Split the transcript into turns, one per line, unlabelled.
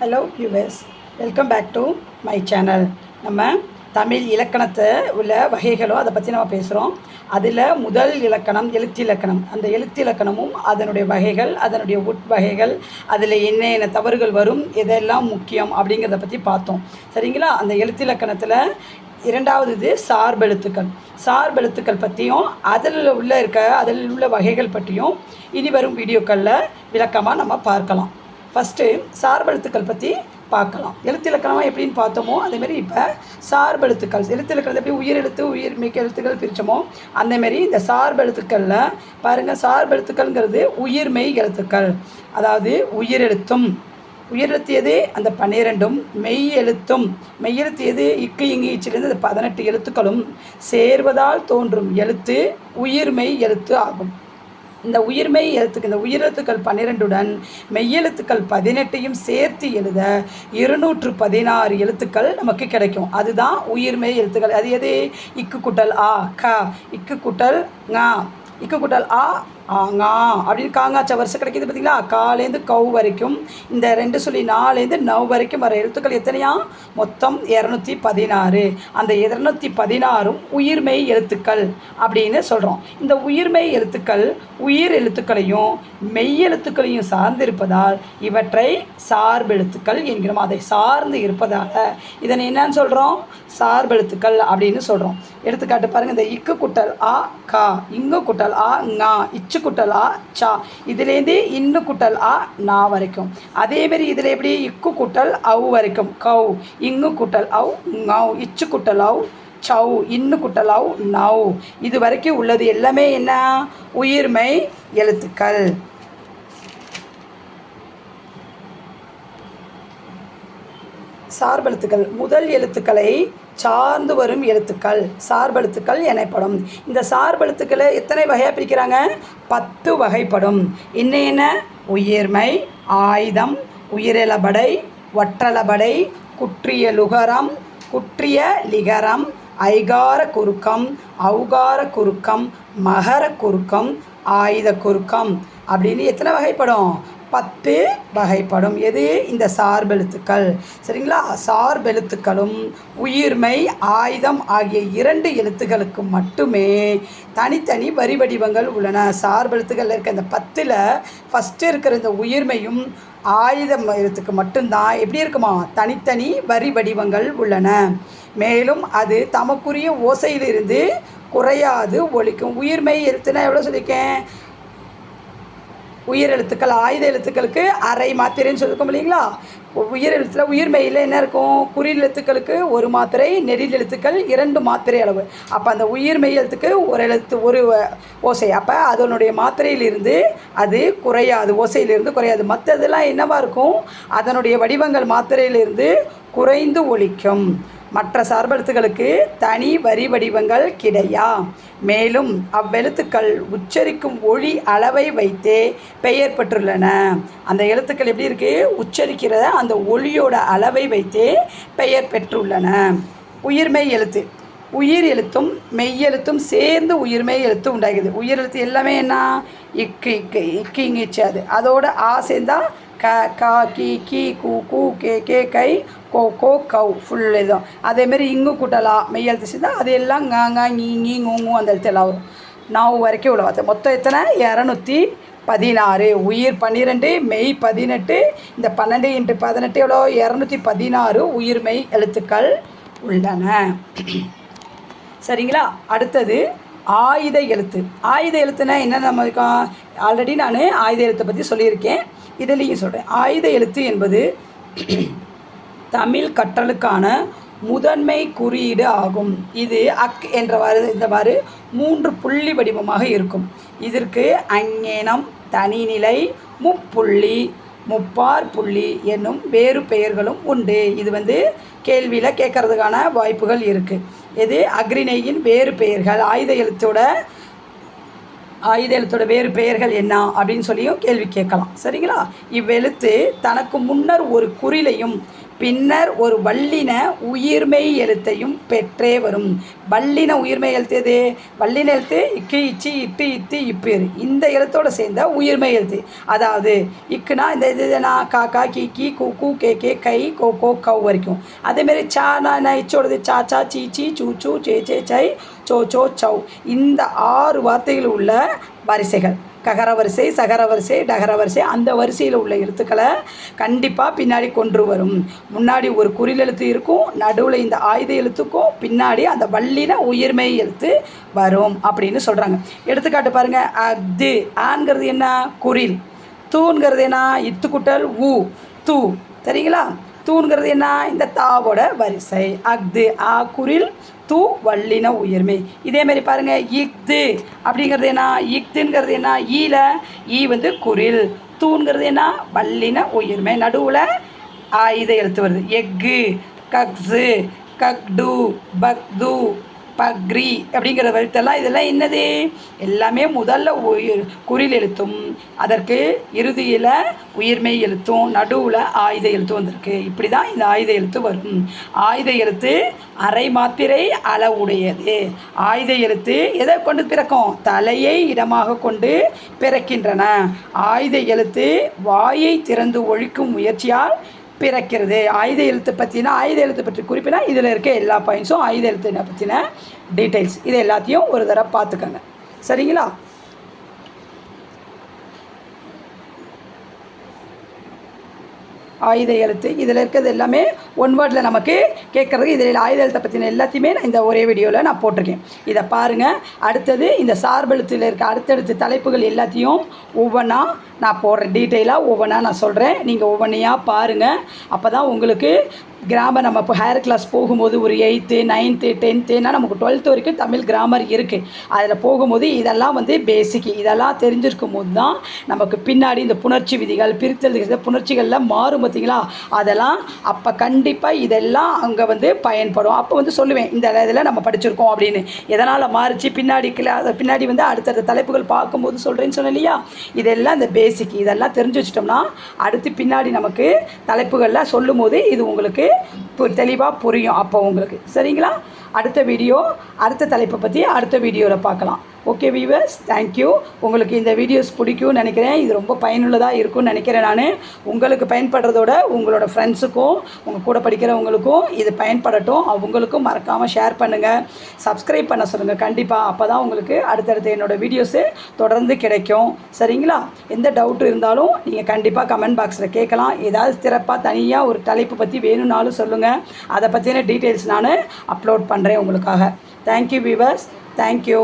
Hello US welcome back to my channel நம்ம தமிழ் இலக்கணத்தை உள்ள வகைகளும் அதை பற்றி நம்ம பேசுகிறோம் அதில் முதல் இலக்கணம் எழுத்திலக்கணம் அந்த எழுத்திலக்கணமும் அதனுடைய வகைகள் அதனுடைய உட்வகைகள் அதில் என்னென்ன தவறுகள் வரும் எதெல்லாம் முக்கியம் அப்படிங்கிறத பற்றி பார்த்தோம். சரிங்களா? அந்த எழுத்திலக்கணத்தில் இரண்டாவது இது சார்பெழுத்துக்கள் சார்பெழுத்துக்கள் பற்றியும் அதில் உள்ள இருக்க அதில் உள்ள வகைகள் பற்றியும் இனி வரும் வீடியோக்களில் விளக்கமாக நம்ம பார்க்கலாம். ஃபஸ்ட்டு சார்பெழுத்துக்கள் பற்றி பார்க்கலாம். எழுத்திலக்கணமாக எப்படின்னு பார்த்தோமோ அதேமாரி இப்போ சார்பெழுத்துக்கள் எழுத்திலக்கணத்தை எப்படி உயிர் எழுத்து உயிர் மிக்க எழுத்துக்கள் பிரித்தோமோ அந்தமாரி இந்த சார்பெழுத்துக்களில் பாருங்கள் சார்பெழுத்துக்கள்ங்கிறது உயிர்மெய் எழுத்துக்கள். அதாவது உயிரெழுத்தும். உயிரெழுத்தியது அந்த பன்னிரெண்டும் மெய் எழுத்தும். மெய்யெழுத்தியது இக்கு இங்கு இச்சிலிருந்து அந்த பதினெட்டு எழுத்துக்களும் சேர்வதால் தோன்றும் எழுத்து உயிர்மெய் எழுத்து ஆகும். இந்த உயிர்மெய் எழுத்துக்கு இந்த உயிரெழுத்துக்கள் பன்னிரெண்டுடன் மெய்யெழுத்துக்கள் பதினெட்டையும் சேர்த்து எழுத இருநூற்று பதினாறு எழுத்துக்கள் நமக்கு கிடைக்கும். அதுதான் உயிர்மெய் எழுத்துக்கள். அது எது? இக்கு குட்டல் ஆ க. இக்கு குட்டல் ஙா. இக்கு குட்டல் ஆ ஆங்கா அப்படின்னு காங்காச்ச வருஷம் கிடைக்கிது பார்த்தீங்களா காலேருந்து கவு வரைக்கும் இந்த ரெண்டு சொல்லி நாலேருந்து நவ் வரைக்கும் வர எழுத்துக்கள் எத்தனையா? மொத்தம் இரநூத்தி பதினாறு அந்த இரநூத்தி பதினாறும் உயிர்மெய் எழுத்துக்கள் அப்படின்னு சொல்கிறோம் இந்த உயிர்மெய் எழுத்துக்கள் உயிர் எழுத்துக்களையும் மெய் எழுத்துக்களையும் சார்ந்திருப்பதால் இவற்றை சார்பெழுத்துக்கள் என்கிறோம். அதை சார்ந்து இருப்பதால் இதனை என்னன்னு சொல்கிறோம் சார்பெழுத்துக்கள் அப்படின்னு சொல்கிறோம் எடுத்துக்காட்டு பாருங்கள் இந்த இக்கு குட்டல் ஆ கா. இங்கு குட்டல் ஆ ஙா. இச்சு குட்டல் ஆ சா இதுலேருந்து இன்னு குட்டல்? ஆ நா வரைக்கும். அதேமாரி இதில் எப்படி இக்கு குட்டல் அவு வரைக்கும். கவு இங்கு குட்டல் அவு நவ் இச்சு குட்டல் அவு சவு இன்னு குட்டல் அவு நவ் இது வரைக்கும் உள்ளது எல்லாமே என்ன? உயிர்மை எழுத்துக்கள். சார்பெழுத்துக்கள். முதல் எழுத்துக்களை சார்ந்து வரும் எழுத்துக்கள். சார்பெழுத்துக்கள் எனப்படும். இந்த சார்பெழுத்துக்களை எத்தனை வகையாக பிரிக்கிறாங்க? பத்து வகைப்படும். என்னென்ன உயிர்மை ஆயுதம் உயிரிழபடை ஒற்றளபடை குற்றிய லுகரம் குற்றிய லிகரம் ஐகார குறுக்கம் அவுகார குறுக்கம் மகர குறுக்கம் ஆயுத குறுக்கம் அப்படின்னு எத்தனை வகைப்படும்? பத்து வகைப்படும். எது? இந்த சார்பெழுத்துக்கள் சரிங்களா? சார்பெழுத்துக்களும் உயிர்மை ஆயுதம் ஆகிய இரண்டு எழுத்துக்களுக்கு மட்டுமே தனித்தனி வரி வடிவங்கள் உள்ளன. சார்பெழுத்துக்கள் இருக்க இந்த பத்தில் ஃபஸ்ட்டு இருக்கிற இந்த உயிர்மையும் ஆயுதம் எழுத்துக்கு மட்டும்தான். எப்படி இருக்குமா? தனித்தனி வரி வடிவங்கள் உள்ளன. மேலும் அது தமக்குரிய ஓசையிலிருந்து குறையாது ஒழிக்கும். உயிர்மை எழுத்துனா எவ்வளோ சொல்லியிருக்கேன்? உயிர் எழுத்துக்கள் ஆயுத எழுத்துக்களுக்கு அரை மாத்திரைன்னு சொல்லியிருக்கோம் இல்லைங்களா? உயிர் எழுத்தில் உயிர்மெயில் என்ன இருக்கும்? குறில் எழுத்துக்களுக்கு ஒரு மாத்திரை நெடில் எழுத்துக்கள் இரண்டு மாத்திரை அளவு. அப்போ அந்த உயிர்மெய் எழுத்துக்கு ஒரு எழுத்து ஒரு ஓசை. அப்போ அதனுடைய மாத்திரையிலிருந்து அது குறையாது ஓசையிலிருந்து குறையாது. மற்றதெல்லாம் என்னவாக இருக்கும்? அதனுடைய வடிவங்கள் மாத்திரையிலிருந்து குறைந்து ஒழிக்கும் மற்ற சார்பெழுத்துகளுக்கு தனி வரி வடிவங்கள் கிடையா? மேலும் அவ்வெழுத்துக்கள் உச்சரிக்கும் ஒளி அளவை வைத்தே பெயர் பெற்றுள்ளன. அந்த எழுத்துக்கள் எப்படி இருக்குது உச்சரிக்கிற அந்த ஒளியோட அளவை வைத்தே பெயர் பெற்றுள்ளன. உயிர்மெய் எழுத்து. உயிர் எழுத்தும் மெய்யெழுத்தும் சேர்ந்து உயிர்மெய் எழுத்து உண்டாகுது உயிர் எழுத்து எல்லாமே என்ன? இக்கு இக்கு இக்கு இங்கிச்சு அது. அதோட ஆ சேர்ந்தால் க கா கி கி கு கு கே கே கை கோ கோ கவ் ஃபுல் இதுவும் அதேமாரி இங்கு கூட்டலா மெய் எழுத்து சேர்ந்தா அது எல்லாம் ங ஈ ஈ ஊங்கு அந்த எழுத்து எல்லாம் வரும். நான் வரைக்கும் உள்ள வார்த்தை மொத்தம் எத்தனை? இரநூத்தி பதினாறு. உயிர் பன்னிரெண்டு மெய் பதினெட்டு. இந்த பன்னெண்டு இன்ட்டு பதினெட்டு எவ்வளோ? இரநூத்தி பதினாறு உயிர் மெய் எழுத்துக்கள் உள்ளன. சரிங்களா? அடுத்தது ஆயுத எழுத்து. ஆயுத எழுத்துனா என்ன நம்ம இருக்கோம் ஆல்ரெடி நான் ஆயுத எழுத்தை பற்றி சொல்லியிருக்கேன். இதுலேயும் சொல்கிறேன் ஆயுத எழுத்து என்பது தமிழ் கற்றலுக்கான முதன்மை குறியீடு ஆகும். இது அக் என்றவாறு இந்தவாறு மூன்று புள்ளி வடிவமாக இருக்கும். இதற்கு அஞ்ஞேனம் தனிநிலை முப்புள்ளி முப்பார் புள்ளி என்னும் வேறு பெயர்களும் உண்டு. இது வந்து கேள்வியில் கேட்கறதுக்கான வாய்ப்புகள் இருக்குது இது அக்ரிணையின் வேறு பெயர்கள். ஆயுத எழுத்தோட ஆயுத எழுத்தோட வேறு பெயர்கள் என்ன அப்படின்னு சொல்லியும் கேள்வி கேட்கலாம். சரிங்களா? இவ்வெழுத்து தனக்கு முன்னர் ஒரு குறிலையும் பின்னர் ஒரு வல்லின உயிர்மெய் எழுத்தையும் பெற்றே வரும். வல்லின உயிர்மெய் எழுத்து எது? வல்லின எழுத்து இக்கு இச்சி இட்டு இத்து இப்பேர் இந்த எழுத்தோட சேர்ந்த உயிர்மெய் எழுத்து. அதாவது இக்குனா இந்த இது இதுனா காக்கா கீ கி கூ கூ கே கே கை கோ கோ கவ் வரைக்கும். அதேமாரி சா நான் இச்சோடது சா சா சீ சீ சூ சூ சே சே சை சோ சோ சௌ. இந்த ஆறு வார்த்தைகள் உள்ள வரிசைகள். ககர வரிசை சகர வரிசை டகர வரிசை அந்த வரிசையில் உள்ள எழுத்துக்களை கண்டிப்பாக பின்னாடி கொண்டு வரும். முன்னாடி ஒரு குறில் எழுத்து இருக்கும் நடுவில் இந்த ஆயுத எழுத்துக்கும் பின்னாடி அந்த வள்ளியில் உயிர்மெய் எழுத்து வரும் அப்படின்னு சொல்கிறாங்க எடுத்துக்காட்டு பாருங்கள் அது ஆண்கிறது என்ன? குறில். தூங்கிறது என்ன? இத்துக்குட்டல் ஊ தூ. சரிங்களா தூணுங்கிறது என்ன? இந்த தாவோட வரிசை. அஃது ஆ குரில் தூ வல்லின உயிர்மை. இதே மாதிரி பாருங்க இஃது. அப்படிங்கிறது என்ன? இஃதுங்கிறது என்ன? ஈல. ஈ வந்து குரில். தூண்கிறது என்ன? வல்லின உயிர்மை. நடுவில் ஆயுத எழுத்து வருது. எக்கு கக்ஸு கக்டு பக்து பக்ரி அப்படிங்கிற எழுத்தெல்லாம் இதெல்லாம் என்னது? எல்லாமே முதல்ல உயிர் குறில் எழுத்தும். அதற்கு இறுதியில் உயிர்மெய் எழுத்தும் நடுவில் ஆயுத எழுத்து வந்திருக்கு. இப்படி தான் இந்த ஆயுத எழுத்து வரும். ஆயுத எழுத்து அரை மாத்திரை அளவுடையது ஆயுத எழுத்து எதை கொண்டு பிறக்கும்? தலையை இடமாக கொண்டு பிறக்கின்றன. ஆயுத எழுத்து வாயை திறந்து ஒழிக்கும் முயற்சியால் பிறக்கிறது. ஆயுத எழுத்து பற்றினா ஆயுத எழுத்து பற்றி குறிப்பினா இதில் இருக்க எல்லா பாயிண்ட்ஸும் ஆயுத எழுத்து பற்றின டீட்டெயில்ஸ் இது எல்லாத்தையும் ஒரு தடவை பார்த்துக்கோங்க. சரிங்களா? ஆயுத எழுத்து. இதில் இருக்கிறது எல்லாமே ஒன் வேர்டில் நமக்கு கேட்குறது இதில் ஆயுத எழுத்தை பற்றின எல்லாத்தையுமே நான் இந்த ஒரே வீடியோவில் நான் போட்டிருக்கேன். இதை பாருங்கள் அடுத்தது இந்த சார்பெழுத்தில் இருக்க அடுத்தடுத்த தலைப்புகள் எல்லாத்தையும் ஒவ்வொன்றா நான் போடுறேன். டீட்டெயிலாக ஒவ்வொன்றா நான் சொல்கிறேன் நீங்கள் ஒவ்வொன்றையாக பாருங்கள் அப்போ தான் உங்களுக்கு கிராமர் நம்ம இப்போ ஹையர் கிளாஸ் போகும்போது ஒரு எயித்து நைன்த்து டென்த்துனா நமக்கு டுவெல்த்து வரைக்கும் தமிழ் கிராமர் இருக்குது அதில் போகும்போது இதெல்லாம் வந்து பேசிக் இதெல்லாம் தெரிஞ்சிருக்கும் போது தான் நமக்கு பின்னாடி இந்த புணர்ச்சி விதிகள் பிரித்தல் புணர்ச்சிகள்லாம் மாறும் பார்த்தீங்களா அதெல்லாம் அப்போ கண்டிப்பாக இதெல்லாம் அங்கே வந்து பயன்படும். அப்போ வந்து சொல்லுவேன் இந்த இதில் நம்ம படிச்சிருக்கோம் அப்படின்னு. எதனால் மாறிச்சு? பின்னாடி கிளா பின்னாடி வந்து அடுத்தடுத்த தலைப்புகள் பார்க்கும்போது சொல்கிறேன்னு சொன்னேன் இல்லையா? இதெல்லாம் இந்த பேசிக் இதெல்லாம் தெரிஞ்சு வச்சிட்டோம்னா அடுத்து பின்னாடி நமக்கு தலைப்புகளில் சொல்லும் போது இது உங்களுக்கு தெளிவாக புரியும். அப்போ உங்களுக்கு. சரிங்களா? அடுத்த வீடியோ அடுத்த தலைப்பை பற்றி அடுத்த வீடியோவில் பார்க்கலாம். ஓகே வீவர்ஸ் தேங்க்யூ உங்களுக்கு இந்த வீடியோஸ் பிடிக்கும்னு நினைக்கிறேன். இது ரொம்ப பயனுள்ளதாக இருக்கும்னு நினைக்கிறேன் நான். உங்களுக்கு பயன்படுறதோட உங்களோட ஃப்ரெண்ட்ஸுக்கும் உங்கள் கூட படிக்கிறவங்களுக்கும் இது பயன்படட்டும். அவங்களுக்கும் மறக்காமல் ஷேர் பண்ணுங்கள் சப்ஸ்கிரைப் பண்ண சொல்லுங்கள் கண்டிப்பாக அப்போ தான் உங்களுக்கு அடுத்தடுத்த என்னோடய வீடியோஸு தொடர்ந்து கிடைக்கும். சரிங்களா? எந்த டவுட்டு இருந்தாலும் நீங்கள் கண்டிப்பாக கமெண்ட் பாக்ஸில் கேட்கலாம். ஏதாவது சிறப்பாக தனியாக ஒரு தலைப்பு பற்றி வேணும்னாலும் சொல்லுங்கள் அதை பற்றின டீட்டெயில்ஸ் நான் அப்லோட் பண்ணுறேன் உங்களுக்காக. Thank you viewers thank you